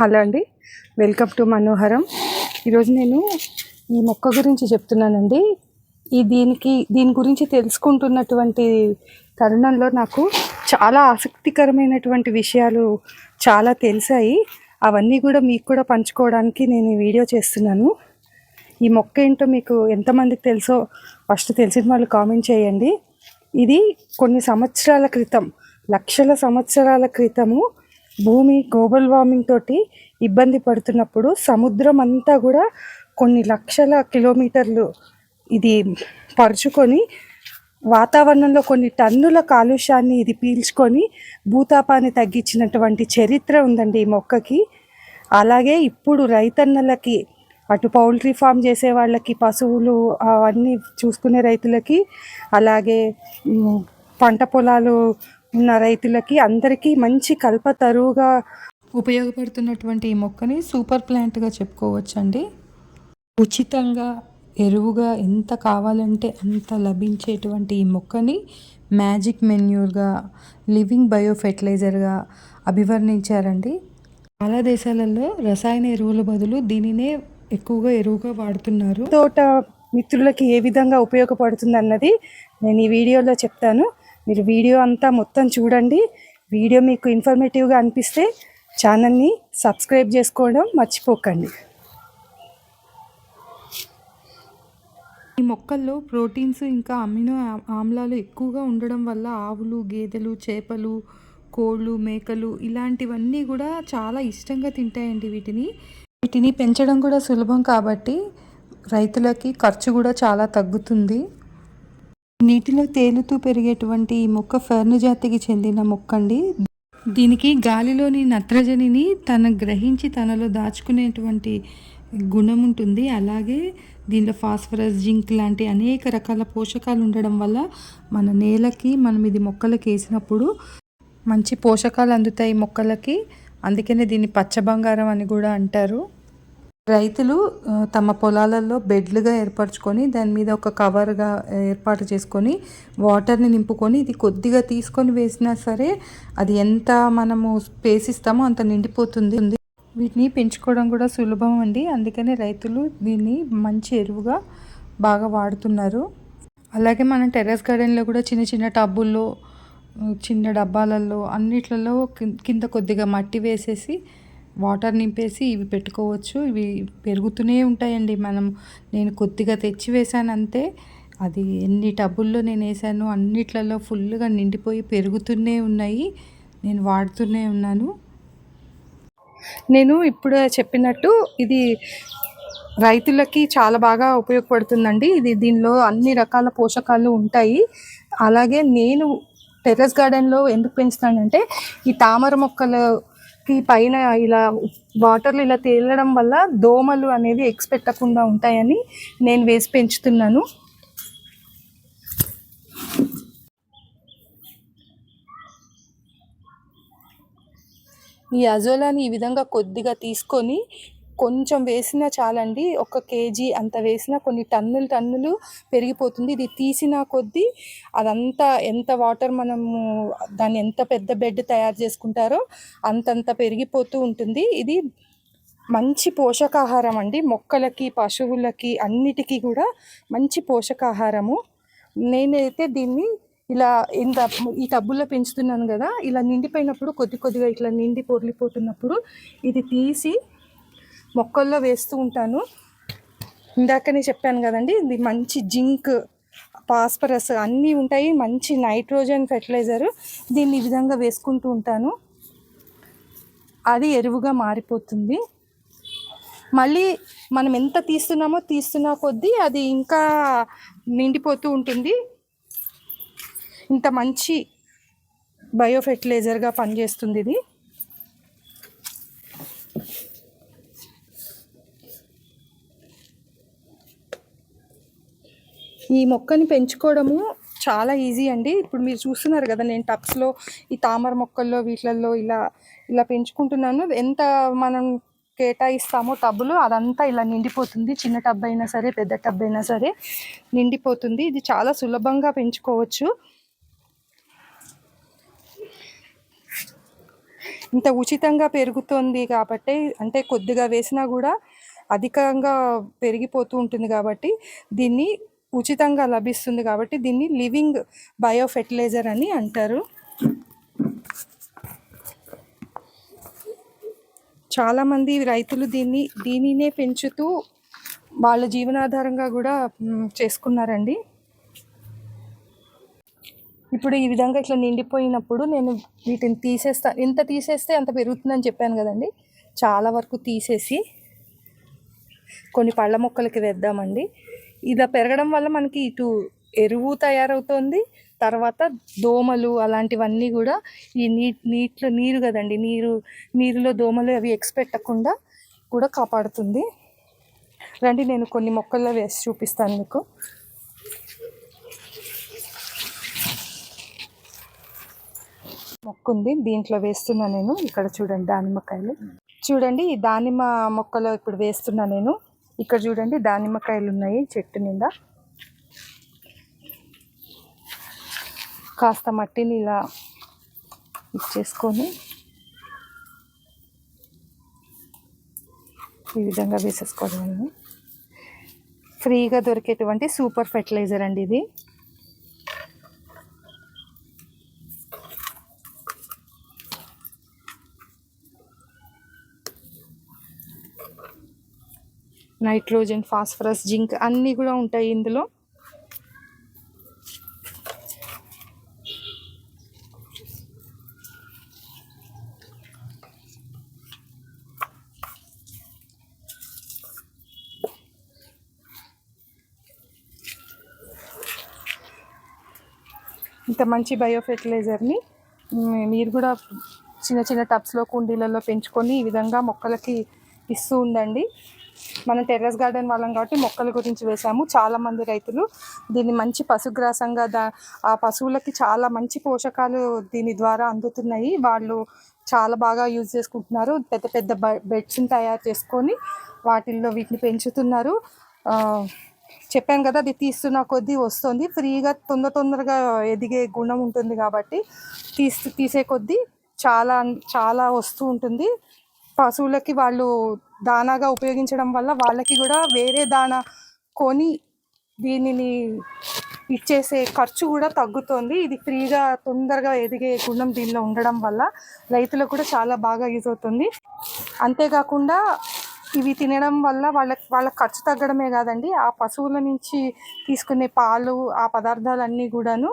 Hello అండి. Welcome to మనోహరం. ఈరోజు నేను ఈ మొక్క గురించి చెప్తున్నానండి. ఈ దీనికి దీని గురించి తెలుసుకుంటున్నటువంటి తరుణంలో నాకు చాలా ఆసక్తికరమైనటువంటి విషయాలు చాలా తెలిసాయి. అవన్నీ కూడా మీకు కూడా పంచుకోవడానికి నేను ఈ వీడియో చేస్తున్నాను. ఈ మొక్క ఏంటో మీకు ఎంతమందికి తెలుసో ఫస్ట్ తెలిసిన వాళ్ళు కామెంట్ చేయండి. ఇది కొన్ని సంవత్సరాల క్రితం లక్షల సంవత్సరాల క్రితము భూమి గ్లోబల్ వార్మింగ్ తోటి ఇబ్బంది పడుతున్నప్పుడు సముద్రం అంతా కూడా కొన్ని లక్షల కిలోమీటర్లు ఇది పరుచుకొని వాతావరణంలో కొన్ని టన్నుల కాలుష్యాన్ని ఇది పీల్చుకొని భూతాపాన్ని తగ్గించినటువంటి చరిత్ర ఉందండి ఈ మొక్కకి. అలాగే ఇప్పుడు రైతన్నలకి అటు పౌల్ట్రీ ఫామ్ చేసే వాళ్ళకి పశువులు అవన్నీ చూసుకునే రైతులకి అలాగే పంట పొలాలు ఉన్న రైతులకి అందరికీ మంచి కల్పతరువుగా ఉపయోగపడుతున్నటువంటి ఈ మొక్కని సూపర్ ప్లాంట్గా చెప్పుకోవచ్చండి. ఉచితంగా ఎరువుగా ఎంత కావాలంటే అంత లభించేటువంటి ఈ మొక్కని మ్యాజిక్ మెన్యూర్గా లివింగ్ బయో ఫెర్టిలైజర్గా అభివర్ణించారండి. చాలా దేశాలలో రసాయన ఎరువుల బదులు దీనినే ఎక్కువగా ఎరువుగా వాడుతున్నారు. తోట మిత్రులకి ఏ విధంగా ఉపయోగపడుతుంది అన్నది నేను ఈ వీడియోలో చెప్తాను. మీరు వీడియో అంతా మొత్తం చూడండి. వీడియో మీకు ఇన్ఫర్మేటివ్గా అనిపిస్తే ఛానల్ని సబ్స్క్రైబ్ చేసుకోవడం మర్చిపోకండి. ఈ మొక్కల్లో ప్రోటీన్స్ ఇంకా అమినో ఆమ్లాలు ఎక్కువగా ఉండడం వల్ల ఆవులు గేదెలు చేపలు కోళ్ళు మేకలు ఇలాంటివన్నీ కూడా చాలా ఇష్టంగా తింటాయండి వీటిని. వీటిని పెంచడం కూడా సులభం కాబట్టి రైతులకి ఖర్చు కూడా చాలా తగ్గుతుంది. నీటిలో తేలుతూ పెరిగేటువంటి ఈ మొక్క ఫెర్ను జాతికి చెందిన మొక్క అండి దీనికి గాలిలోని నత్రజనిని తన గ్రహించి తనలో దాచుకునేటువంటి గుణం ఉంటుంది. అలాగే దీనిలో ఫాస్ఫరస్ జింక్ లాంటి అనేక రకాల పోషకాలు ఉండడం వల్ల మన నేలకి మనం ఇది మొక్కలకి వేసినప్పుడు మంచి పోషకాలు అందుతాయి మొక్కలకి. అందుకనే దీన్ని పచ్చ బంగారం అని కూడా అంటారు. రైతులు తమ పొలాలలో బెడ్లుగా ఏర్పరచుకొని దాని మీద ఒక కవర్గా ఏర్పాటు చేసుకొని వాటర్ని నింపుకొని ఇది కొద్దిగా తీసుకొని వేసినా సరే అది ఎంత మనము స్పేస్ ఇస్తామో అంత నిండిపోతుంది. వీటిని పెంచుకోవడం కూడా సులభం అండి. అందుకనే రైతులు దీన్ని మంచి ఎరువుగా బాగా వాడుతున్నారు. అలాగే మనం టెర్రస్ గార్డెన్లో కూడా చిన్న చిన్న టబ్బుల్లో చిన్న డబ్బాలలో అన్నిట్లలో కింద కొద్దిగా మట్టి వేసేసి వాటర్ నింపేసి ఇవి పెట్టుకోవచ్చు. ఇవి పెరుగుతూనే ఉంటాయండి. మనం నేను కొద్దిగా తెచ్చి వేసాను అంతే అది ఎన్ని టబుల్లో నేను వేసాను అన్నిట్లలో ఫుల్గా నిండిపోయి పెరుగుతూనే ఉన్నాయి. నేను వాడుతూనే ఉన్నాను. నేను ఇప్పుడు చెప్పినట్టు ఇది రైతులకి చాలా బాగా ఉపయోగపడుతుందండి. ఇది దీనిలో అన్ని రకాల పోషకాలు ఉంటాయి. అలాగే నేను టెర్రస్ గార్డెన్లో ఎందుకు పెంచుతానంటే ఈ తామర మొక్కలు ఈ పైన ఇలా వాటర్లు ఇలా తేలడం వల్ల దోమలు అనేవి ఎక్స్ పెట్టకుండా ఉంటాయని నేను వేసి పెంచుతున్నాను. ఈ అజోలాని ఈ విధంగా కొద్దిగా తీసుకొని కొంచెం వేసినా చాలండి. ఒక కేజీ అంత వేసినా కొన్ని టన్నులు టన్నులు పెరిగిపోతుంది. ఇది తీసిన కొద్దీ అదంతా ఎంత వాటర్ మనము దాన్ని ఎంత పెద్ద బెడ్ తయారు చేసుకుంటారో అంతంత పెరిగిపోతూ ఉంటుంది. ఇది మంచి పోషకాహారం అండి. మొక్కలకి పశువులకి అన్నిటికీ కూడా మంచి పోషకాహారము. నేనైతే దీన్ని ఇలా ఇంత ఈ టబ్బుల్లో పెంచుతున్నాను కదా ఇలా నిండిపోయినప్పుడు కొద్ది కొద్దిగా ఇట్లా నిండి పొర్లిపోతున్నప్పుడు ఇది తీసి మొక్కల్లో వేస్తూ ఉంటాను. ఇందాకనే చెప్పాను కదండి ఇది మంచి జింక్ ఫాస్ఫరస్ అన్నీ ఉంటాయి. మంచి నైట్రోజన్ ఫెర్టిలైజర్. దీన్ని ఈ విధంగా వేసుకుంటూ ఉంటాను. అది ఎరువుగా మారిపోతుంది. మళ్ళీ మనం ఎంత తీస్తున్నామో తీస్తున్నా కొద్దీ అది ఇంకా నిండిపోతూ ఉంటుంది. ఇంత మంచి బయో ఫెర్టిలైజర్గా పనిచేస్తుంది ఇది. ఈ మొక్కని పెంచుకోవడము చాలా ఈజీ అండి. ఇప్పుడు మీరు చూస్తున్నారు కదా నేను టబ్స్లో ఈ తామర మొక్కల్లో వీటిలలో ఇలా ఇలా పెంచుకుంటున్నాను. ఎంత మనం కేటాయిస్తామో టబ్బులు అదంతా ఇలా నిండిపోతుంది. చిన్న టబ్ అయినా సరే పెద్ద టబ్ అయినా సరే నిండిపోతుంది. ఇది చాలా సులభంగా పెంచుకోవచ్చు. ఇంత ఉచితంగా పెరుగుతుంది కాబట్టి అంటే కొద్దిగా వేసినా కూడా అధికంగా పెరిగిపోతూ ఉంటుంది కాబట్టి దీన్ని ఉచితంగా లభిస్తుంది కాబట్టి దీన్ని లివింగ్ బయో ఫెర్టిలైజర్ అని అంటారు. చాలామంది రైతులు దీన్ని దీనినే పెంచుతూ వాళ్ళ జీవనాధారంగా కూడా చేసుకున్నారండి. ఇప్పుడు ఈ విధంగా ఇట్లా నిండిపోయినప్పుడు నేను వీటిని తీసేస్తా ఎంత తీసేస్తే అంత పెరుగుతుందని చెప్పాను కదండి. చాలా వరకు తీసేసి కొన్ని పళ్ళ మొక్కలకి వేద్దామండి. ఇలా పెరగడం వల్ల మనకి ఇటు ఎరువు తయారవుతుంది తర్వాత దోమలు అలాంటివన్నీ కూడా ఈ నీట్ నీటిలో నీరు కదండి నీరు నీరులో దోమలు అవి ఎక్స్పెట్టకుండా కూడా కాపాడుతుంది. రండి నేను కొన్ని మొక్కల్లో వేసి చూపిస్తాను మీకు. మొక్క ఉంది దీంట్లో వేస్తున్నా నేను. ఇక్కడ చూడండి దానిమ్మకాయలు. చూడండి ఈ దానిమ్మ మొక్కలో ఇప్పుడు వేస్తున్నా నేను. ఇక్కడ చూడండి దానిమ్మకాయలు ఉన్నాయి చెట్టు నిండా. కాస్త మట్టిని ఇలా ఇచ్చేసుకొని ఈ విధంగా వేసేసుకోవడం ఫ్రీగా దొరికేటువంటి సూపర్ ఫెర్టిలైజర్ అండి ఇది. నైట్రోజన్ ఫాస్ఫరస్ జింక్ అన్నీ కూడా ఉంటాయి ఇందులో. ఇంత మంచి బయో ఫెర్టిలైజర్ని మీరు కూడా చిన్న చిన్న టబ్స్లో కుండీలలో పెంచుకొని ఈ విధంగా మొక్కలకి ఇస్తూ ఉండండి. మనం టెర్రస్ గార్డెన్ వాళ్ళం కాబట్టి మొక్కల గురించి వేసాము చాలామంది రైతులు దీన్ని మంచి పశుగ్రాసంగా దా ఆ పశువులకి చాలా మంచి పోషకాలు దీని ద్వారా అందుతున్నాయి. వాళ్ళు చాలా బాగా యూజ్ చేసుకుంటున్నారు. పెద్ద పెద్ద బెడ్స్ని తయారు చేసుకొని వాటిల్లో వీటిని పెంచుతున్నారు. చెప్పాను కదా అది తీస్తున్న కొద్దీ వస్తుంది. ఫ్రీగా తొందర తొందరగా ఎదిగే గుణం ఉంటుంది కాబట్టి తీస్తూ తీసే కొద్దీ చాలా చాలా వస్తూ ఉంటుంది. పశువులకి వాళ్ళు దానాగా ఉపయోగించడం వల్ల వాళ్ళకి కూడా వేరే దానా కొని దీనిని ఇచ్చేసే ఖర్చు కూడా తగ్గుతుంది. ఇది ఫ్రీగా తొందరగా ఎదిగే గుణం దీనిలో ఉండడం వల్ల రైతులకు కూడా చాలా బాగా యూజ్ అవుతుంది. అంతేకాకుండా ఇవి తినడం వల్ల వాళ్ళ వాళ్ళ ఖర్చు తగ్గడమే కాదండి. ఆ పశువుల నుంచి తీసుకునే పాలు ఆ పదార్థాలన్నీ కూడాను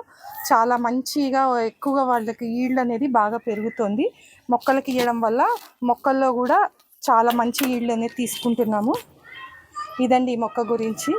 చాలా మంచిగా ఎక్కువగా వాళ్ళకి ఈల్డ్ అనేది బాగా పెరుగుతుంది. మొక్కలకి ఇవ్వడం వల్ల మొక్కల్లో కూడా చాలా మంచి ఈల్డ్ అనేది తీసుకుంటున్నాము. ఇదండి ఈ మొక్క గురించి.